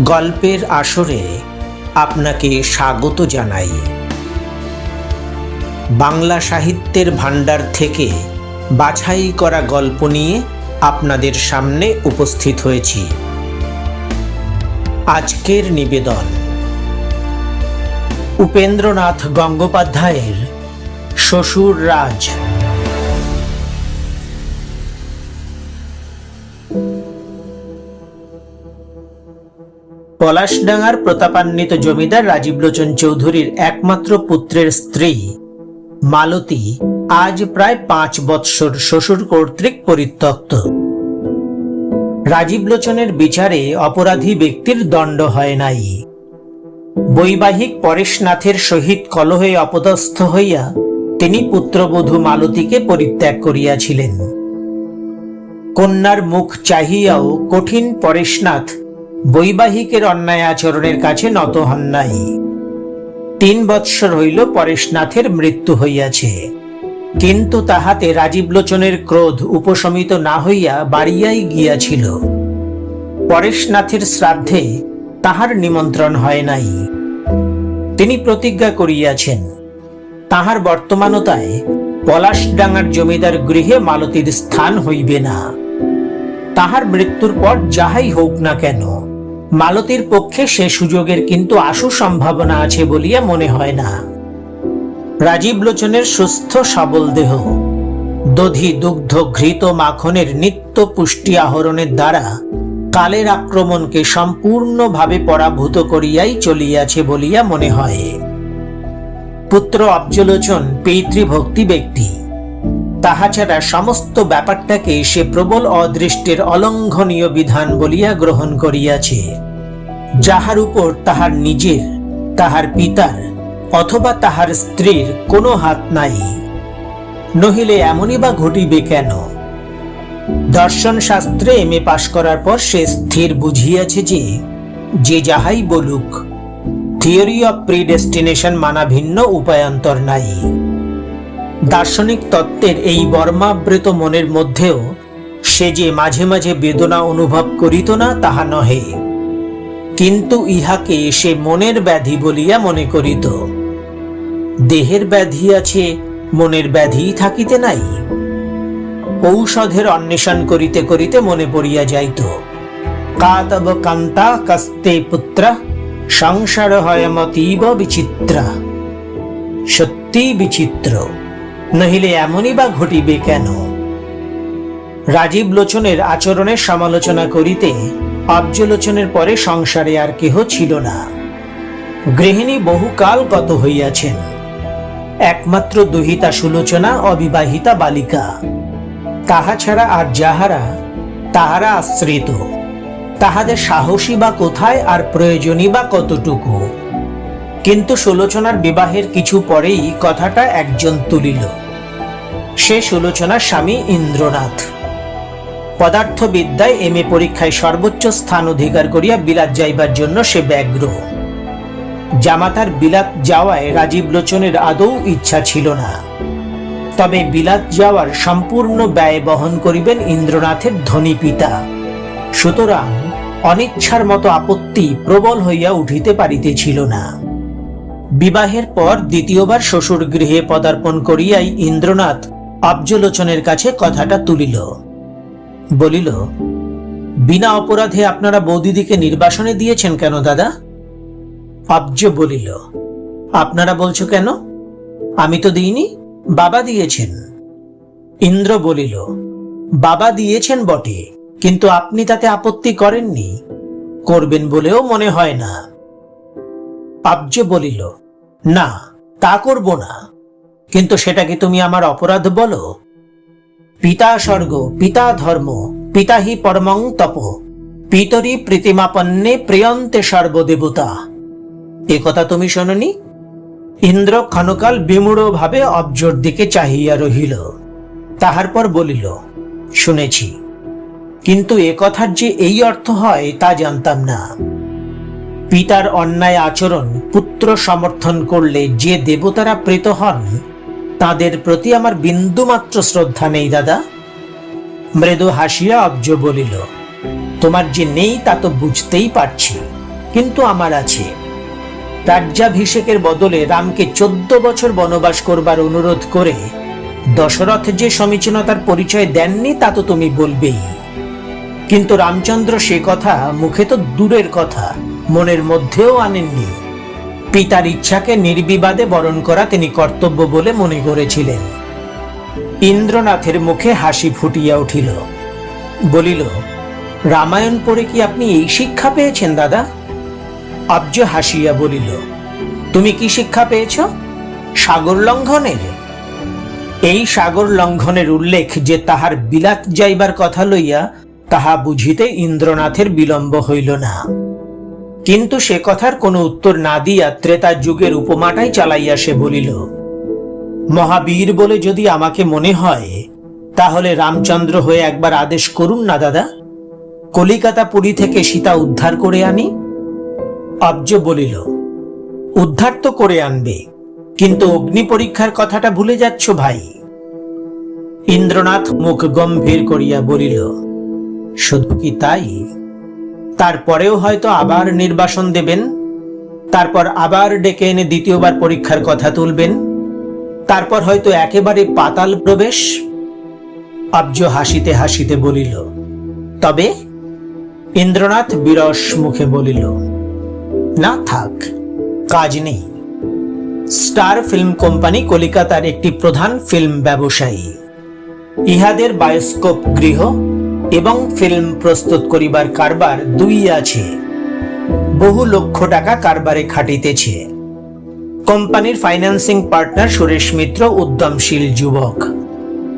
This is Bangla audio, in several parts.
গল্পের আসরে আপনাকে স্বাগত জানাই। বাংলা সাহিত্যের ভাণ্ডার থেকে বাছাই করা গল্প নিয়ে আপনাদের সামনে উপস্থিত হয়েছি। আজকের নিবেদন। উপেন্দ্রনাথ গঙ্গোপাধ্যায়ের শ্বশুর রাজ। পলাশডাঙ্গার প্রতাপান্বিত জমিদার রাজীব লোচন চৌধুরীর একমাত্র পুত্রের স্ত্রী, মালতী, আজ প্রায় পাঁচ বৎসর শ্বশুর কর্তৃক পরিত্যক্ত। রাজীব লোচনের বিচারে অপরাধী ব্যক্তির দণ্ড হয় নাই। বৈবাহিক পরেশনাথের সহিত কলহে অপদস্থ হইয়া তিনি পুত্রবধূ মালতীকে পরিত্যাগ করিয়াছিলেন। কন্যার মুখ চাহিয়াও কঠিন পরেশনাথ বৈবাহিকের অন্যায় আচরণের কাছে নত হন নাই। তিন বৎসর হইল পরেশনাথের মৃত্যু হইয়াছে। কিন্তু তাহাতে রাজীবলোচনের ক্রোধ উপশমিত না হইয়া বাড়িয়াই গিয়াছিল। পরেশনাথের শ্রাদ্ধে তাহার নিমন্ত্রণ হয় নাই। তিনি প্রতিজ্ঞা করিয়াছেন, তাহার বর্তমানতায় পলাশডাঙ্গার জমিদার গৃহে মালতীর স্থান হইবে না। তাহার মৃত্যুর পর যাহাই হোক না কেন মালতীর পক্ষে সে সুযোগের কিন্তু আশু সম্ভাবনা আছে বলিয়া মনে হয় না। রাজীব লোচনের সুস্থ সবল দেহ, দধি দুগ্ধ ঘৃত মাখনের নিত্য পুষ্টি আহরণের দ্বারা কালের আক্রমণকে সম্পূর্ণভাবে পরাভূত করিয়াই চলিয়াছে বলিয়া মনে হয়। পুত্র অব্জলোচন, পিতৃভক্তি ব্যক্তি। তাহা ছাড়া সমস্ত ব্যাপারটাকে সে প্রবল অদৃষ্টের অলঙ্ঘনীয় বিধান বলিয়া গ্রহণ করিয়াছে। যাহার উপর তাহার নিজের, তাহার পিতার অথবা তাহার স্ত্রীর কোনো হাত নাই। নহিলে এমনই বা ঘটিবে কেন? দর্শন শাস্ত্রে এম এ পাশ করার পর সে স্থির বুঝিয়াছে যে যে যাহাই বলুক থিওরি অফ প্রিডেস্টিনেশন মানা ভিন্ন উপায়ান্তর নাই। দার্শনিক তত্ত্বের এই বর্মাবৃত মনের মধ্যেও সে যে মাঝে মাঝে বেদনা অনুভব করিত না, তাহা নহে। কিন্তু ইহাকে সে মনের ব্যাধি বলিয়া মনে করিত। দেহের ব্যাধি আছে, মনের ব্যাধি থাকিতে নাই। ঔষধের অন্বেষণ করিতে করিতে মনে পড়িয়া যাইত। কাতব কান্তা কাস্তে পুত্র, সংসার হয় মতীব বিচিত্রা। সত্যি বিচিত্র। নহিলে এমনই বা ঘটিবে কেন? রাজীব লোচনের আচরণের সমালোচনা করিতে অব্জলোচনের পরে সংসারে আর কেহ ছিল না। গৃহিণী বহুকাল গত হইয়াছেন। একমাত্র দুহিতা সুলোচনা, অবিবাহিতা বালিকা। তাহা ছাড়া আর যাহারা, তাহারা আশ্রিত। তাহাদের সাহসী বা কোথায় আর প্রয়োজনই বা কতটুকু? কিন্তু সুলোচনার বিবাহের কিছু পরেই কথাটা একজন তুলিল। সে সুলোচনার স্বামী ইন্দ্রনাথ। পদার্থবিদ্যায় এম এ পরীক্ষায় সর্বোচ্চ স্থান অধিকার করিয়া বিলাত যাইবার জন্য সে ব্যগ্র। জামাতার বিলাত যাওয়ায় রাজীব লোচনের আদৌ ইচ্ছা ছিল না। তবে বিলাত যাওয়ার সম্পূর্ণ ব্যয় বহন করিবেন ইন্দ্রনাথের ধনী পিতা। সুতরাং অনিচ্ছার মতো আপত্তি প্রবল হইয়া উঠিতে পারিতেছিল না। বিবাহের পর দ্বিতীয়বার শ্বশুর গৃহে পদার্পণ করিয়াই ইন্দ্রনাথ অব্জলোচনের কাছে কথাটা তুলিল। বলিল, বিনা অপরাধে আপনারা বৌদিদিকে নির্বাসনে দিয়েছেন কেন দাদা? অব্জ বলিল, আপনারা বলছো কেন? আমি তো দিইনি, বাবা দিয়েছেন। ইন্দ্র বলিল, বাবা দিয়েছেন বটে, কিন্তু আপনি তাতে আপত্তি করেননি, করবেন বলেও মনে হয় না। আব্জ বলিল না, তা করব না। কিন্তু সেটা কি তুমি আমার অপরাধ বলো? পিতা স্বর্গ, পিতা ধর্ম, পিতা হি পরমং তপ, পিতরি প্রীতিমাপন্নে প্রিয়ন্তে সর্বদেবতা। এ কথা তুমি শোনি ইন্দ্র ক্ষণকাল বিমূঢ় ভাবে অব্জর দিকে চাহিয়া রহিল। তাহার পর বলিল, শুনেছি। কিন্তু এ কথার যে এই অর্থ হয় তা জানতাম না। পিতার অন্যায় আচরণ পুত্র সমর্থন করলে যে দেবতারা প্রেত হন, তাদের প্রতি আমার বিন্দুমাত্র শ্রদ্ধা নেই, দাদা। মৃদু হাসিয়া অব্জ বলিল, তোমার যে নেই, তা তো বুঝতেই পারছি, কিন্তু আমার আছে। রাজ্যাভিষেকের বদলে রামকে চোদ্দ বছর বনবাস করবার অনুরোধ করে দশরথ যে সমীচীনতার পরিচয় দেননি, তা তো তুমি বলবেই। কিন্তু রামচন্দ্র সে কথা মুখে তো দূরের কথা, মনের মধ্যেও আনেননি। পিতার ইচ্ছাকে নির্বিবাদে বরণ করা তিনি কর্তব্য বলে মনে করেছিলেন। ইন্দ্রনাথের মুখে হাসি ফুটিয়া উঠিল। বলিল, রামায়ণ পড়ে কি আপনি এই শিক্ষা পেয়েছেন, দাদা? অব্জ হাসিয়া বলিল, তুমি কি শিক্ষা পেয়েছ? সাগর লঙ্ঘনের? এই সাগর লঙ্ঘনের উল্লেখ যে তাহার বিলাত যাইবার কথা লইয়া তাহা বুঝিতে ইন্দ্রনাথের বিলম্ব হইল না। কিন্তু সে কথার কোনো উত্তর না দিয়া ত্রেতা যুগের উপমাটাই চালাইয়া সে বলিল, মহাবীর বলে যদি আমাকে মনে হয়, তাহলে রামচন্দ্র হয়ে একবার আদেশ করুন না দাদা। কলিকাতা পুরী থেকে সীতা উদ্ধার করে আনি। অব্জ বলিল, উদ্ধার তো করে আনবে, কিন্তু অগ্নি পরীক্ষার কথাটা ভুলে যাচ্ছ ভাই? ইন্দ্রনাথ মুখ গম্ভীর করিয়া বলিল শুধু কি তাই? তারপরেও হয়তো আবার নির্বাসন দেবেন, তারপর আবার ডেকে এনে দ্বিতীয়বার পরীক্ষার কথা তুলবেন, তারপর হয়তো একেবারে পাতাল প্রবেশ, আব্জ হাসিতে হাসিতে বলিল, তবে? ইন্দ্রনাথ বিরস মুখে বলিল, না থাক, কাজ নেই। স্টার ফিল্ম কোম্পানি কলিকাতার একটি প্রধান ফিল্ম ব্যবসায়ী। ইহাদের বায়োস্কোপ গৃহ এবং ফিল্ম প্রস্তুত করিবার কারবার দুই আছে। বহু লক্ষ টাকা কারবারে খাটিতেছে। কোম্পানির ফাইন্যান্সিং পার্টনার সুরেশ মিত্র, উদ্যমশীল যুবক।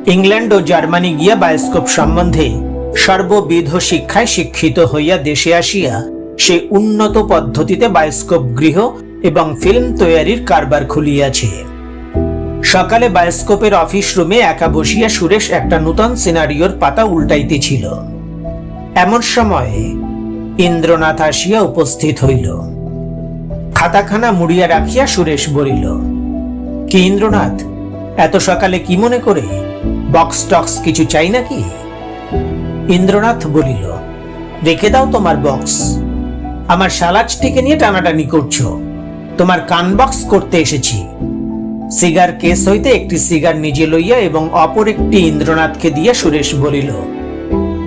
ইংল্যান্ড ও জার্মানি গিয়া বায়োস্কোপ সম্বন্ধে সর্ববিধ শিক্ষায় শিক্ষিত হইয়া দেশে আসিয়া সে উন্নত পদ্ধতিতে বায়োস্কোপ গৃহ এবং ফিল্ম তৈয়ারির কারবার খুলিয়াছে। সকালে বায়োস্কোপের অফিস রুমে একা বসিয়া সুরেশ একটা নূতন সিনারিওর পাতা উল্টাইতেছিল। এমন সময় ইন্দ্রনাথ আসিয়া উপস্থিত হইল। খাতাখানা মুড়িয়া রাখিয়া সুরেশ বলিল, কি ইন্দ্রনাথ, এত সকালে কি মনে করে বক্স টক্স কিছু চাই নাকি? ইন্দ্রনাথ বলিল, রেখে দাও তোমার বক্স। আমার সালাজটিকে নিয়ে টানাটানি করছ। তোমার কান বক্স করতে এসেছি। সিগার কেস হইতে একটি সিগার নিজে লইয়া এবং অপর একটি ইন্দ্রনাথকে দিয়া সুরেশ বলিল,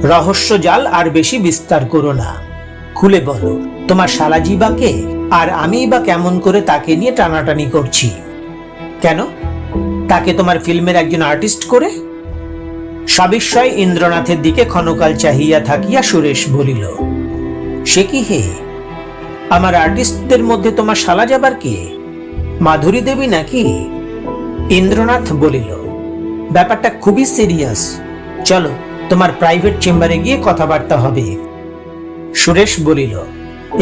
রহস্য জাল আর বেশি বিস্তার করো না। খুলে বলো, তোমার শালাজি বা কে? আর আমি বা কেমন করে তাকে নিয়ে টানাটানি করছি? কেন? তাকে তোমার ফিল্মের একজন আর্টিস্ট করে? সবিস্ময় ইন্দ্রনাথের দিকে ক্ষণকাল চাহিয়া থাকিয়া সুরেশ বলিল, সে কি হে? আমার আর্টিস্টদের মধ্যে তোমার শালা যাবার কে? মাধুরী দেবী নাকি? ইন্দ্রনাথ বলিল, ব্যাপারটা খুবই সিরিয়াস চলো, তোমার প্রাইভেট চেম্বারে গিয়ে কথাবার্তা হবে। সুরেশ বলিল,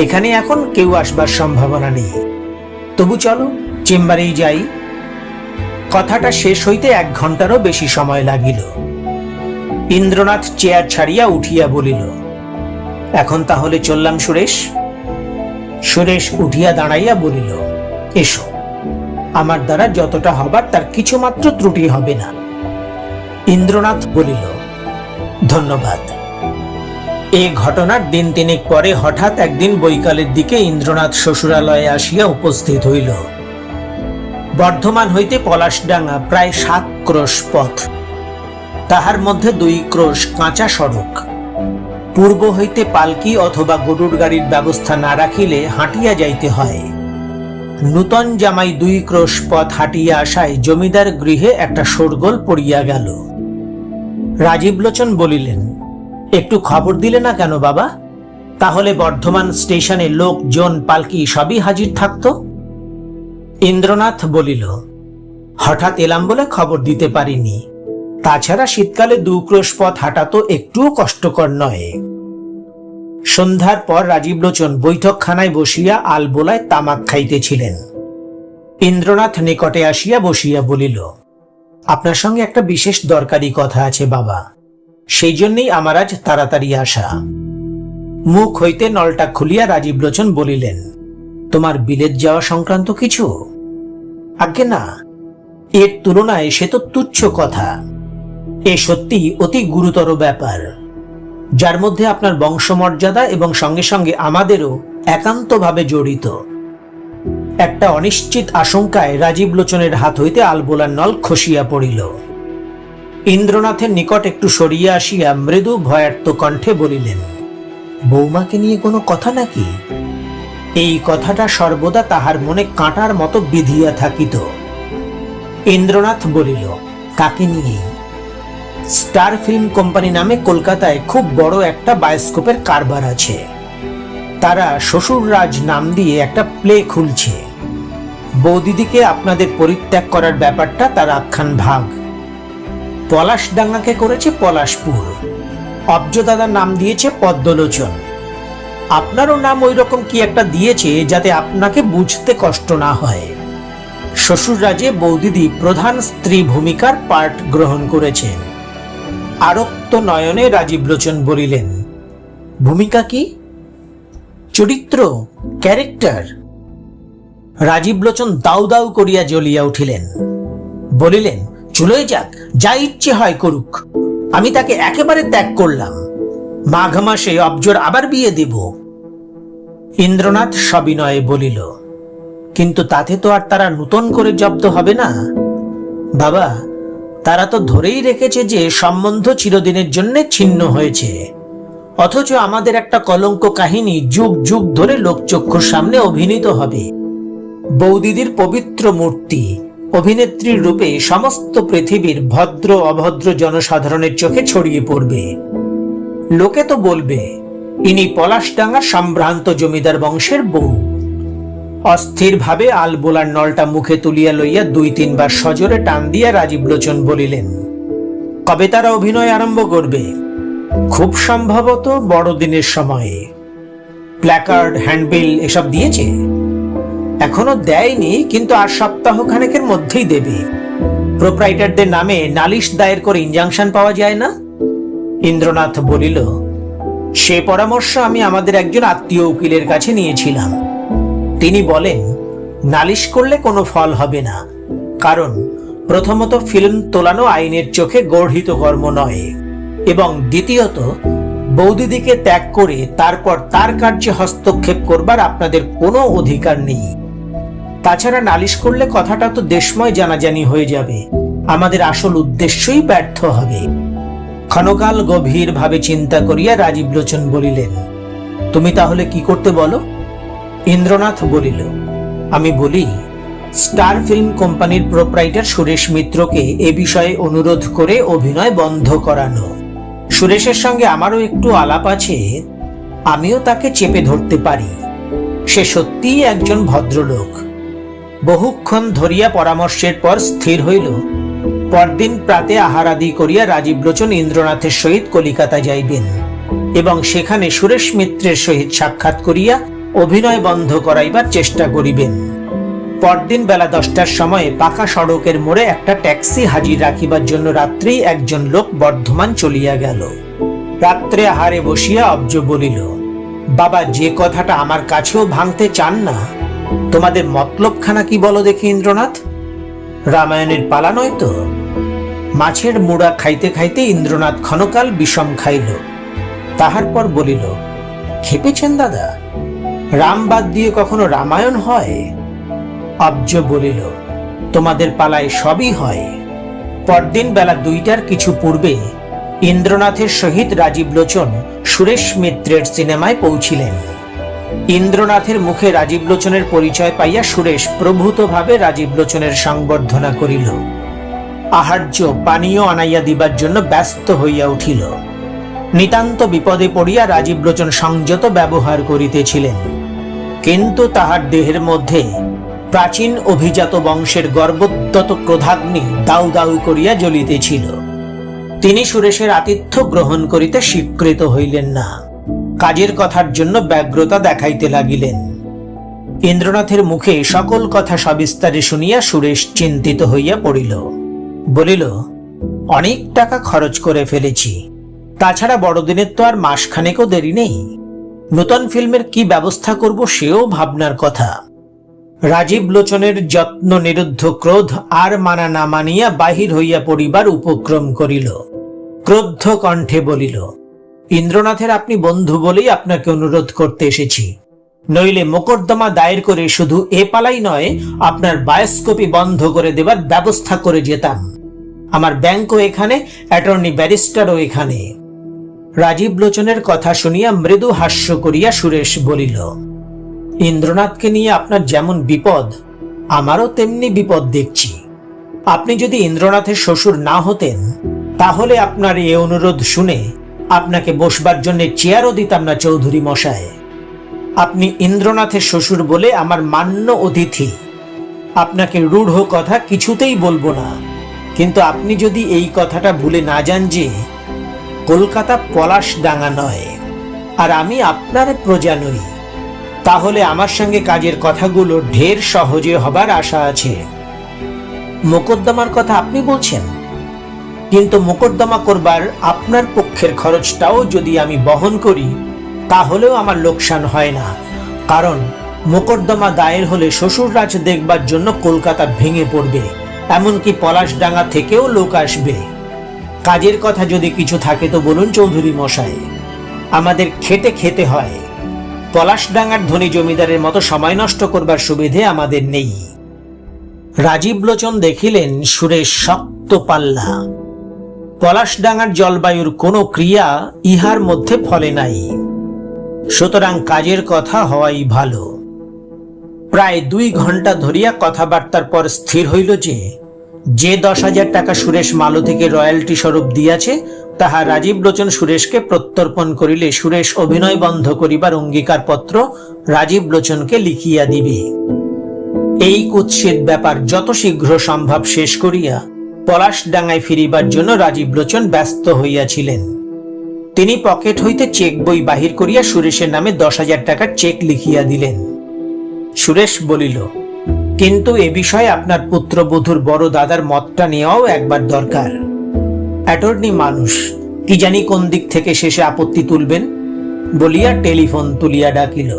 এখানে এখন কেউ আসবার সম্ভাবনা নেই। তবু চলো চেম্বারেই যাই। কথাটা শেষ হইতে এক ঘন্টারও বেশি সময় লাগিল। ইন্দ্রনাথ চেয়ার ছাড়িয়া উঠিয়া বলিল, এখন তাহলে চললাম সুরেশ। সুরেশ উঠিয়া দাঁড়াইয়া বলিল, এসো। আমার দ্বারা যতটা হবার, তার কিছুমাত্র ত্রুটি হবে না। ইন্দ্রনাথ বলিল, ধন্যবাদ। এই ঘটনার দিন তিনেক পরে হঠাৎ একদিন বৈকালের দিকে ইন্দ্রনাথ শ্বশুরালয়ে আসিয়া উপস্থিত হইল। বর্ধমান হইতে পলাশডাঙ্গা প্রায় সাত ক্রোশ পথ। তাহার মধ্যে দুই ক্রোশ কাঁচা সড়ক। পূর্ব হইতে পালকি অথবা গরুর গাড়ির ব্যবস্থা না রাখিলে হাঁটিয়া যাইতে হয়। নূতন জামাই দুই ক্রোশ পথ হাঁটিয়া আসায় জমিদার গৃহে একটা শোরগোল পড়িয়া গেল। রাজীব লোচন বলিলেন, একটু খবর দিলে না কেন বাবা? তাহলে বর্ধমান স্টেশনে লোকজন পালকি সবই হাজির থাকত? ইন্দ্রনাথ বলিল, হঠাৎ এলাম বলে খবর দিতে পারিনি। তাছাড়া শীতকালে দু ক্রোশ পথ হাঁটা তো একটুও কষ্টকর নয়। সন্ধ্যার পর রাজীব লোচন বৈঠকখানায় বসিয়া আলবোলায় তামাক খাইতেছিলেন। ইন্দ্রনাথ নিকটে আসিয়া বসিয়া বলিল, আপনার সঙ্গে একটা বিশেষ দরকারি কথা আছে বাবা। সেই জন্যই আমার আজ তাড়াতাড়ি আসা। মুখ হইতে নলটা খুলিয়া রাজীব লোচন বলিলেন, তোমার বিলেত যাওয়া সংক্রান্ত কিছু? আজ্ঞে না। এর তুলনায় সে তো তুচ্ছ কথা। এ সত্যি অতি গুরুতর ব্যাপার। যার মধ্যে আপনার বংশমর্যাদা এবং সঙ্গে সঙ্গে আমাদেরও একান্তভাবে জড়িত। একটা অনিশ্চিত আশঙ্কায় রাজীব লোচনের হাত হইতে আলবোলার নল খসিয়া পড়িল। ইন্দ্রনাথের নিকট একটু সরিয়া আসিয়া মৃদু ভয়ার্ত কণ্ঠে বলিলেন, বৌমাকে নিয়ে কোনো কথা নাকি? এই কথাটা সর্বদা তাহার মনে কাঁটার মতো বিধিয়া থাকিত। ইন্দ্রনাথ বলিল, কাকে নিয়ে? স্টার ফিল্ম কোম্পানি নামে কলকাতায় খুব বড় একটা বায়োস্কোপের কারবার আছে। তারা শ্বশুররাজ নাম দিয়ে একটা প্লে খুলছে। বৌদিদিকে আপনাদের পরিত্যাগ করার ব্যাপারটা তার আখ্যান ভাগ। পলাশডাঙ্গাকে করেছে পলাশপুর। অব্জদাদার নাম দিয়েছে পদ্মলোচন। আপনারও নাম ওই রকম কি একটা দিয়েছে যাতে আপনাকে বুঝতে কষ্ট না হয়? শ্বশুররাজে বৌদিদি প্রধান স্ত্রী ভূমিকার পার্ট গ্রহণ করেছেন। আরক্ত নয়নে রাজীব লোচন বলিলেন, ভূমিকা কি? চরিত্র, ক্যারেক্টার? রাজীব লোচন দাউ দাউ করিয়া জ্বলিয়া উঠিলেন, বলিলেন, চুলোয় যাক, যা ইচ্ছে হয় করুক, আমি তাকে একেবারে ত্যাগ করলাম, মাঘ মাসে অবজর আবার বিয়ে দেব। ইন্দ্রনাথ সবিনয়ে বলিল, কিন্তু তাতে তো আর তারা নূতন করে জব্দ হবে না? বাবা তারা তো ধরেই রেখেছে যে সম্বন্ধ চিরদিনের জন্য ছিন্ন হয়েছে। অথচ আমাদের একটা কলঙ্ক কাহিনী যুগ যুগ ধরে লোকচক্ষুর সামনে অভিনীত হবে। বৌদিদির পবিত্র মূর্তি, অভিনেত্রীর রূপে সমস্ত পৃথিবীর ভদ্র অভদ্র জনসাধারণের চোখে ছড়িয়ে পড়বে। লোকে তো বলবে, ইনি পলাশডাঙ্গা সম্ভ্রান্ত জমিদার বংশের বউ। অস্থিরভাবে আলবোলার নলটা মুখে তুলিয়া লইয়া দুই তিনবার সজোরে টান দিয়া রাজীব লোচন বলিলেন, কবে তারা অভিনয় আরম্ভ করবে? খুব সম্ভবত বড়দিনের সময়ে। প্ল্যাকার্ড, হ্যান্ডবিল এসব দিয়েছে? এখনও দেয়নি, কিন্তু আর সপ্তাহ খানেকের মধ্যেই দেবে। প্রোপ্রাইটারদের নামে নালিশ দায়ের করে ইনজাংশন পাওয়া যায় না? ইন্দ্রনাথ বলিল, সে পরামর্শ আমি আমাদের একজন আত্মীয় উকিলের কাছে নিয়েছিলাম। তিনি বলেন, নালিশ করলে কোনো ফল হবে না, কারণ প্রথমত ফিল্ম তোলানো আইনের চোখে গর্হিত কর্ম নয়, এবং দ্বিতীয়ত, বৌদিদিকে ত্যাগ করে তারপর তার কার্যে হস্তক্ষেপ করবার আপনাদের কোনো অধিকার নেই। তাছাড়া নালিশ করলে কথাটা তো দেশময় জানাজানি হয়ে যাবে, আমাদের আসল উদ্দেশ্যই ব্যর্থ হবে। ক্ষণকাল গভীরভাবে চিন্তা করিয়া রাজীব লোচন বলিলেন, তুমি তাহলে কি করতে বলো? ইন্দ্রনাথ বলিল, আমি বলি, স্টার ফিল্ম কোম্পানির প্রোপ্রাইটার সুরেশ মিত্রকে এ বিষয়ে অনুরোধ করে অভিনয় বন্ধ করানো। সুরেশের সঙ্গে আমারও একটু আলাপ আছে, আমিও তাকে চেপে ধরতে পারি। সে সত্যিই একজন ভদ্রলোক। বহুক্ষণ ধরিয়া পরামর্শের পর স্থির হইল। পরদিন প্রাতে আহারাদি করিয়া রাজীব লোচন ইন্দ্রনাথের সহিত কলিকাতা যাইবেন এবং সেখানে সুরেশ মিত্রের সহিত সাক্ষাৎ করিয়া অভিনয় বন্ধ করাইবার চেষ্টা করিবেন। পরদিন বেলা দশটার সময় পাকা সড়কের মোড়ে একটা ট্যাক্সি হাজির রাখিবার জন্য রাত্রেই একজন লোক বর্ধমান চলিয়া গেল। রাত্রে আহারে বসিয়া অব্জ বলিল, বাবা, যে কথাটা আমার কাছেও ভাঙতে চান না, তোমাদের মতলবখানা কি বলো দেখি ইন্দ্রনাথ? রামায়ণের পালা নয় তো? মাছের মুড়া খাইতে খাইতে ইন্দ্রনাথ ক্ষণকাল বিষম খাইল। তাহার পর বলিল, খেপেছেন দাদা? রাম বাদ দিয়ে কখনো রামায়ণ হয়? অব্জ বলিল, তোমাদের পালায় সবই হয়। পরদিন বেলা দুইটার কিছু পূর্বে ইন্দ্রনাথের সহিত রাজীব লোচন সুরেশ মিত্রের সিনেমায় পৌঁছিলেন। ইন্দ্রনাথের মুখে রাজীব লোচনের পরিচয় পাইয়া সুরেশ প্রভূতভাবে রাজীব লোচনের সংবর্ধনা করিল। আহার্য পানীয় আনাইয়া দিবার জন্য ব্যস্ত হইয়া উঠিল। নিতান্ত বিপদে পড়িয়া রাজীব লোচন সংযত ব্যবহার করিতেছিলেন। কিন্তু তাহার দেহের মধ্যে প্রাচীন অভিজাত বংশের গর্বোদ্যত ক্রোধাগ্নি দাউ দাউ করিয়া জ্বলিতেছিল। তিনি সুরেশের আতিথ্য গ্রহণ করিতে স্বীকৃত হইলেন না। কাজের কথার জন্য ব্যগ্রতা দেখাইতে লাগিলেন। ইন্দ্রনাথের মুখে সকল কথা সবিস্তারে শুনিয়া সুরেশ চিন্তিত হইয়া পড়িল। বলিল, অনেক টাকা খরচ করে ফেলেছি। তাছাড়া বড়দিনের তো আর মাসখানেকও দেরি নেই। নতুন ফিল্মের কি ব্যবস্থা করব সেও ভাবনার কথা। রাজীব লোচনের যত্ন নিরুদ্ধ ক্রোধ আর মানা না মানিয়া বাহির হইয়া পড়িবার উপক্রম করিল। ক্রোদ্ধ কণ্ঠে বলিল, ইন্দ্রনাথের আপনি বন্ধু বলেই আপনাকে অনুরোধ করতে এসেছি। নইলে মোকদ্দমা দায়ের করে শুধু এ পালাই নয়, আপনার বায়োস্কোপি বন্ধ করে দেবার ব্যবস্থা করে যেতাম। আমার ব্যাংকও এখানে, অ্যাটর্নি ব্যারিস্টারও এখানে। রাজীব লোচনের কথা শুনিয়া মৃদু হাস্য করিয়া সুরেশ বলিল, ইন্দ্রনাথকে নিয়ে আপনার যেমন বিপদ, আমারও তেমনি বিপদ দেখছি। আপনি যদি ইন্দ্রনাথের শ্বশুর না হতেন, তাহলে আপনার এ অনুরোধ শুনে আপনাকে বসবার জন্য চেয়ারও দিতাম না চৌধুরী মশায়। আপনি ইন্দ্রনাথের শ্বশুর বলে আমার মান্য অতিথি। আপনাকে রূঢ় কথা কিছুতেই বলব না। কিন্তু আপনি যদি এই কথাটা ভুলে না যান যে কলকাতা পলাশ ডাঙা নয়। আর আমি আপনার প্রজা নই। তাহলে আমার সঙ্গে কাজের কথাগুলো ঢের সহজে হবার আশা আছে। মোকদ্দমার কথা আপনি বলছেন? কিন্তু মোকদ্দমা করবার আপনার পক্ষের খরচটাও যদি আমি বহন করি, তাহলেও আমার লোকসান হয় না। কারণ মোকদ্দমা দায়ের হলে শ্বশুররাজ দেখবার জন্য কলকাতা ভেঙে পড়বে, এমনকি পলাশডাঙ্গা থেকেও লোক আসবে। কাজের কথা যদি কিছু থাকে তো বলুন চৌধুরী মশাই। আমাদের খেতে খেতে হয়। পলাশডাঙ্গার ধনী জমিদারের মতো সময় নষ্ট করবার সুবিধে আমাদের নেই। রাজীব লোচন দেখিলেন সুরেশ শক্ত পাল্লা। পলাশডাঙ্গার জলবায়ুর কোনো ক্রিয়া ইহার মধ্যে ফলে নাই। সুতরাং কাজের কথা হওয়াই ভালো। প্রায় দুই ঘণ্টা ধরিয়া কথাবার্তার পর স্থির হইল যে যে দশ হাজার টাকা সুরেশ মালু থেকে রয়্যালটি স্বরূপ দিয়াছে, তাহা রাজীব লোচন সুরেশকে প্রত্যর্পণ করিলে সুরেশ অভিনয় বন্ধ করিবার অঙ্গীকারপত্র রাজীব লোচনকে লিখিয়া দিবে। এই কুৎসিত ব্যাপার যত শীঘ্র সম্ভব শেষ করিয়া পলাশ ডাঙ্গায় ফিরিবার জন্য রাজীব লোচন ব্যস্ত হইয়াছিলেন। তিনি পকেট হইতে চেক বই বাহির করিয়া সুরেশের নামে দশ হাজার টাকার চেক লিখিয়া দিলেন। সুরেশ বলিল কিন্তু এ বিষয়ে আপনার পুত্রবধূর বড় দাদার মতটা নেওয়াও একবার দরকার। অ্যাটর্নি মানুষ, কি জানি কোন দিক থেকে শেষে আপত্তি তুলবেন? বলিয়া টেলিফোন তুলিয়া ডাকিল।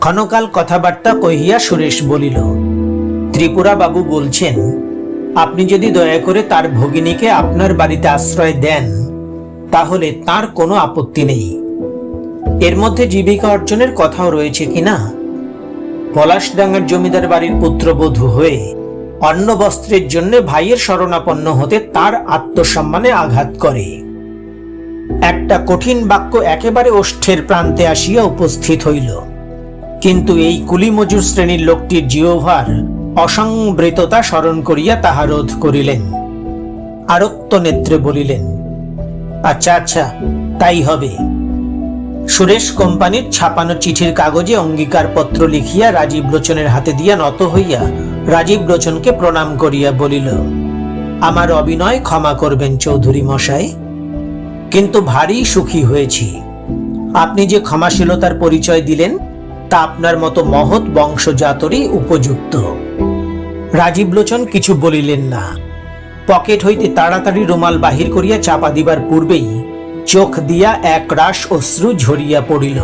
ক্ষণকাল কথাবার্তা কহিয়া সুরেশ বলিল ত্রিপুরা বাবু বলছেন, আপনি যদি দয়া করে তার ভগিনীকে আপনার বাড়িতে আশ্রয় দেন, তাহলে তার কোনো আপত্তি নেই। এর মধ্যে জীবিকা অর্জনের কথাও রয়েছে কিনা পলাশডাঙ্গার জমিদার বাড়ির পুত্রবধূ হয়ে অন্ন বস্ত্রের জন্য ভাইয়ের শরণাপন্ন হতে তার আত্মসম্মানে আঘাত করে। একটা কঠিন বাক্য একেবারে ওষ্ঠের প্রান্তে আসিয়া উপস্থিত হইল। কিন্তু এই কুলিমজুর শ্রেণির লোকটির জিওভার অসংবৃততা স্মরণ করিয়া তাহা রোধ করিলেন। আরক্ত নেত্রে বলিলেন আচ্ছা আচ্ছা তাই হবে। সুরেশ কোম্পানির ছাপানো চিঠির কাগজে অঙ্গীকারপত্র লিখিয়া রাজীব লোচনের হাতে দিয়া নত হইয়া রাজীব লোচনকে প্রণাম করিয়া বলিল, আমার অভিনয় ক্ষমা করবেন চৌধুরী মশাই, কিন্তু ভারী সুখী হয়েছি। আপনি যে ক্ষমাশীলতার পরিচয় দিলেন, তা আপনার মতো মহৎ বংশজাতরই উপযুক্ত। রাজীব লোচন কিছু বলিলেন না। পকেট হইতে তাড়াতাড়ি রুমাল বাহির করিয়া চাপা দিবার পূর্বেই চোখ দিয়া এক রাস অশ্রু ঝরিয়া পড়িল।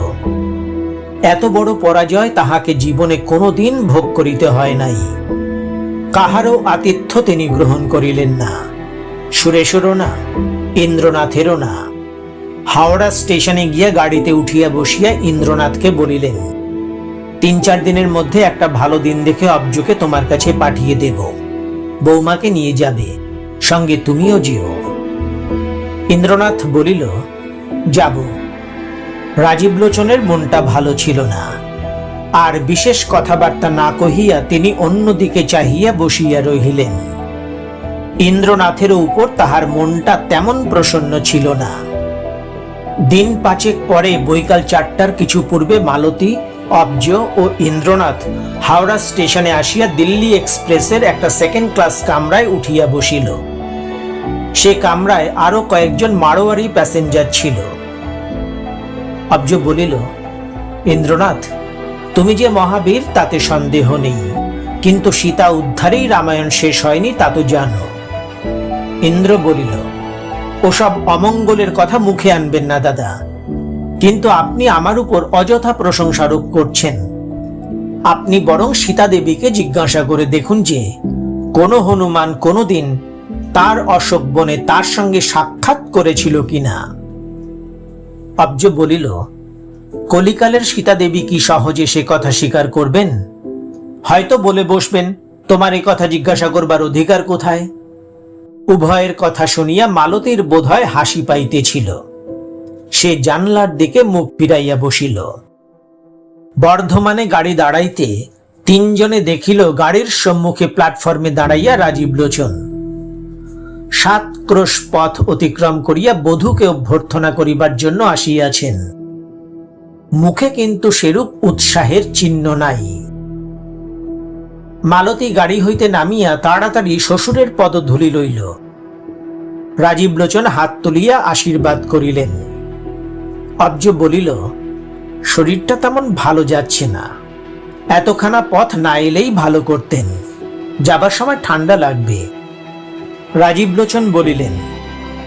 এত বড় পরাজয় তাহাকে জীবনে কোনোদিন ভোগ করিতে হয় নাই। কাহারও আতিথ্য তিনি গ্রহণ করিলেন না। সুরেশেরও না, ইন্দ্রনাথেরও না। হাওড়া স্টেশনে গিয়া গাড়িতে উঠিয়া বসিয়া ইন্দ্রনাথকে বলিলেন, তিন চার দিনের মধ্যে একটা ভালো দিন দেখে অবজুকে তোমার কাছে পাঠিয়ে দেব। বৌমাকে নিয়ে যাবে। সঙ্গে তুমিও যেও। ইন্দ্রনাথ বলিল, যাব। রাজীব লোচনের মনটা ভালো ছিল না। আর বিশেষ কথাবার্তা না কহিয়া তিনি অন্যদিকে চাহিয়া বসিয়া রহিলেন। ইন্দ্রনাথের উপর তাহার মনটা তেমন প্রসন্ন ছিল না। দিন পাঁচেক পরে বৈকাল চারটার কিছু পূর্বে মালতী, অবজ ও ইন্দ্রনাথ হাওড়া স্টেশনে আসিয়া দিল্লি এক্সপ্রেসের একটা সেকেন্ড ক্লাস কামরায় উঠিয়া বসিল। সে কামরায় আরও কয়েকজন মারোয়ারি প্যাসেঞ্জার ছিল। অবজ বলিল, ইন্দ্রনাথ, তুমি যে মহাবীর, তাতে সন্দেহ নেই। কিন্তু সীতা উদ্ধারেই রামায়ণ শেষ হয়নি, তা তো জানো। ইন্দ্র বলিল, ওসব অমঙ্গলের কথা মুখে আনবেন না, দাদা। কিন্তু আপনি আমার উপর অযথা প্রশংসারোপ করছেন। আপনি বরং সীতা দেবীকে জিজ্ঞাসা করে দেখুন যে, কোনো হনুমান কোনোদিন তার অশোক বনে তার সঙ্গে সাক্ষাৎ করেছিল কিনা? অব্জ বলিল, কলিকালের সীতাদেবী কি সহজে সে কথা স্বীকার করবেন? হয়তো বলে বসবেন, তোমার এই কথা জিজ্ঞাসা করবার অধিকার কোথায়? উভয়ের কথা শুনিয়া মালতীর বোধহয় হাসি পাইতেছিল। সে জানলার দিকে মুখ ফিরাইয়া বসিল। বর্ধমানে গাড়ি দাঁড়াইতে তিনজনে দেখিল, গাড়ির সম্মুখে প্ল্যাটফর্মে দাঁড়াইয়া রাজীব লোচন। সাত ক্রোশ পথ অতিক্রম করিয়া বধূকে অভ্যর্থনা করিবার জন্য আসিয়াছেন। মুখে কিন্তু সেরূপ উৎসাহের চিহ্ন নাই। মালতী গাড়ি হইতে নামিয়া তাড়াতাড়ি শ্বশুরের পদধূলি লইল। রাজীব লোচন হাত তুলিয়া আশীর্বাদ করিলেন। অব্জ বলিল, শরীরটা তেমন ভালো যাচ্ছে না। এতখানা পথ না এলেই ভালো করতেন। যাবার সময় ঠান্ডা লাগবে। রাজীব লোচন বলিলেন,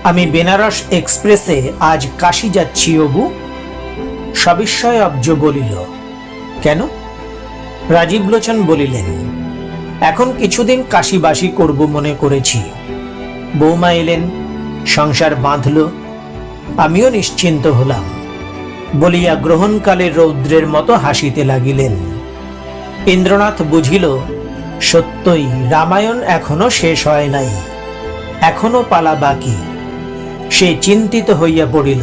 আমি বেনারস এক্সপ্রেসে আজ কাশি যাচ্ছি অবু। সবিস্ময় অব্জ বলিল, কেন? রাজীব লোচন বলিলেন, এখন কিছুদিন কাশিবাসী করব মনে করেছি। বৌমা এলেন, সংসার বাঁধল, আমিও নিশ্চিন্ত হলাম। বলিয়া গ্রহণকালের রৌদ্রের মতো হাসিতে লাগিলেন। ইন্দ্রনাথ বুঝিল, সত্যই রামায়ণ এখনও শেষ হয় নাই। এখনও পালা বাকি। সে চিন্তিত হইয়া পড়িল।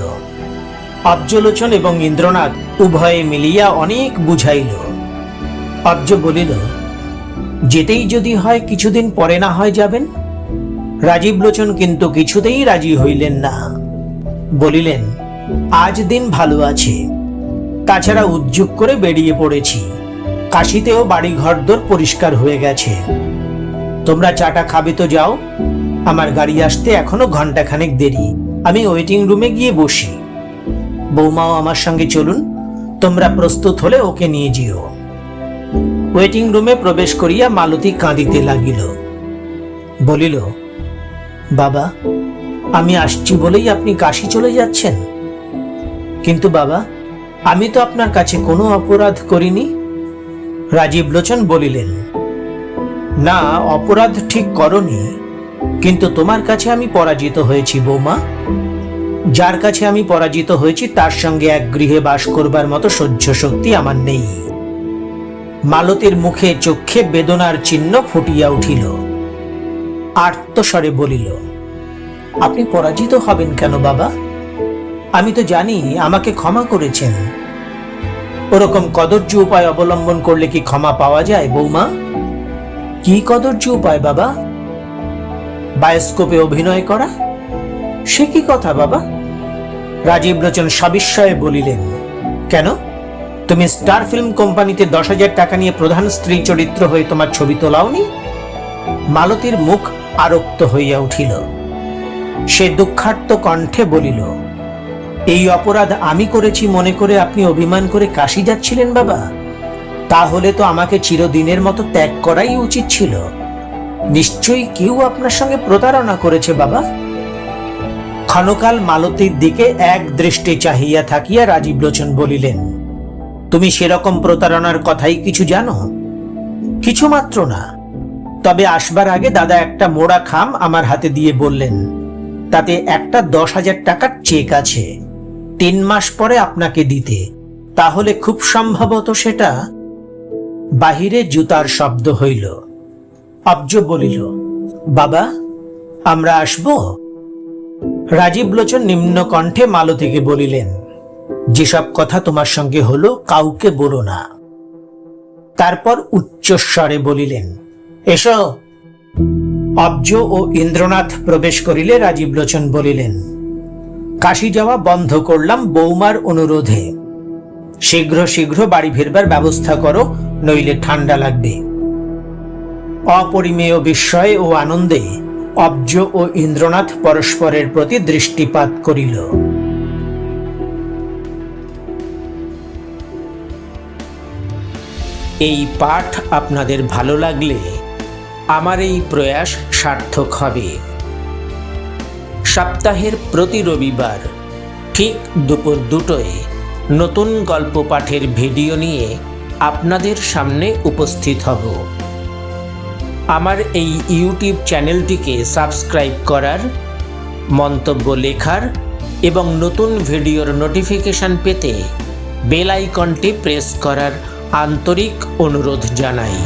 অব্জলোচন এবং ইন্দ্রনাথ উভয়ে মিলিয়া অনেক বুঝাইল। অব্জ বলিল, যেতেই যদি হয় কিছুদিন পরে না হয় যাবেন? রাজীব লোচন কিন্তু কিছুতেই রাজি হইলেন না। বলিলেন, আজ দিন ভালো আছে। তাছাড়া উদ্যোগ করে বেরিয়ে পড়েছি। কাশিতেও বাড়ি ঘরদোর পরিষ্কার হয়ে গেছে। তোমরা চাটা খাবে তো যাও। আমার গাড়ি আসতে এখনও ঘন্টাখানেক দেরি। আমি ওয়েটিং রুমে গিয়ে বসি। বৌমাও আমার সঙ্গে চলুন, তোমরা প্রস্তুত হলে ওকে নিয়ে যেও। ওয়েটিং রুমে প্রবেশ করিয়া মালতী কাঁদিতে লাগিল। বলিল, বাবা, আমি আসছি বলেই আপনি কাশি চলে যাচ্ছেন? কিন্তু বাবা, আমি তো আপনার কাছে কোনো অপরাধ করিনি। রাজীব লোচন বলিলেন, না, অপরাধ ঠিক করনি। কিন্তু তোমার কাছে আমি পরাজিত হয়েছি, বৌমা। যার কাছে আমি পরাজিত হয়েছি, তার সঙ্গে এক গৃহে বাস করবার মতো সহ্য শক্তি আমার নেই। মালতীর মুখে চক্ষে বেদনার চিহ্ন ফুটিয়া উঠিল। আর্তস্বরে বলিল, আপনি পরাজিত হবেন কেন বাবা? আমি তো জানি, আমাকে ক্ষমা করেছেন। ওরকম কদর্য উপায় অবলম্বন করলে কি ক্ষমা পাওয়া যায়, বৌমা? কি কদর্য উপায় বাবা? বায়োস্কোপে অভিনয় করা? সে কি কথা, বাবা? রাজীব লোচন সবিস্ময়ে বলিলেন, কেন? তুমি স্টার ফিল্ম কোম্পানিতে দশ হাজার টাকা নিয়ে প্রধান স্ত্রী চরিত্র হয়ে তোমার ছবি তোলাওনি? মালতীর মুখ আরক্ত হইয়া উঠিল। সে দুঃখার্ত কণ্ঠে বলিল, এই অপরাধ আমি করেছি মনে করে আপনি অভিমান করে কাশি যাচ্ছিলেন, বাবা? তাহলে তো আমাকে চিরদিনের মতো ত্যাগ করাই উচিত ছিল। নিশ্চয়ই কেউ আপনার সঙ্গে প্রতারণা করেছে, বাবা। ক্ষণকাল মালতীর দিকে এক দৃষ্টি চাহিয়া থাকিয়া রাজীব লোচন বলিলেন, তুমি সেরকম প্রতারণার কথাই কিছু জানো? কিছু মাত্র না। তবে আসবার আগে দাদা একটা মোড়া খাম আমার হাতে দিয়ে বললেন, তাতে একটা দশ হাজার টাকার চেক আছে। তিন মাস পরে আপনাকে দিতে। তাহলে খুব সম্ভবত সেটা? বাহিরে জুতার শব্দ হইল। অব্জ বলিল, বাবা, আমরা আসব? রাজীব লোচন নিম্ন কণ্ঠে মালতীকে বলিলেন, যেসব কথা তোমার সঙ্গে হলো কাউকে বলো না। তারপর উচ্চস্বরে বলিলেন, এসো। অব্জ ও ইন্দ্রনাথ প্রবেশ করিলে রাজীব লোচন বলিলেন, কাশি যাওয়া বন্ধ করলাম বৌমার অনুরোধে। শীঘ্র শীঘ্র বাড়ি ফিরবার ব্যবস্থা করো, নইলে ঠান্ডা লাগবে। অপরিমেয় বিস্ময় ও আনন্দে অব্জ ও ইন্দ্রনাথ পরস্পরের প্রতি দৃষ্টিপাত করিল। এই পাঠ আপনাদের ভালো লাগলে আমার এই প্রয়াস সার্থক হবে। সপ্তাহের প্রতি রবিবার ঠিক দুপুর দুটোয় নতুন গল্প পাঠের ভিডিও নিয়ে আপনাদের সামনে উপস্থিত হব। আমার এই ইউটিউব চ্যানেলটিকে সাবস্ক্রাইব করার, মন্তব্য লেখার এবং নতুন ভিডিওর নোটিফিকেশন পেতে বেল আইকনটি প্রেস করার আন্তরিক অনুরোধ জানাই।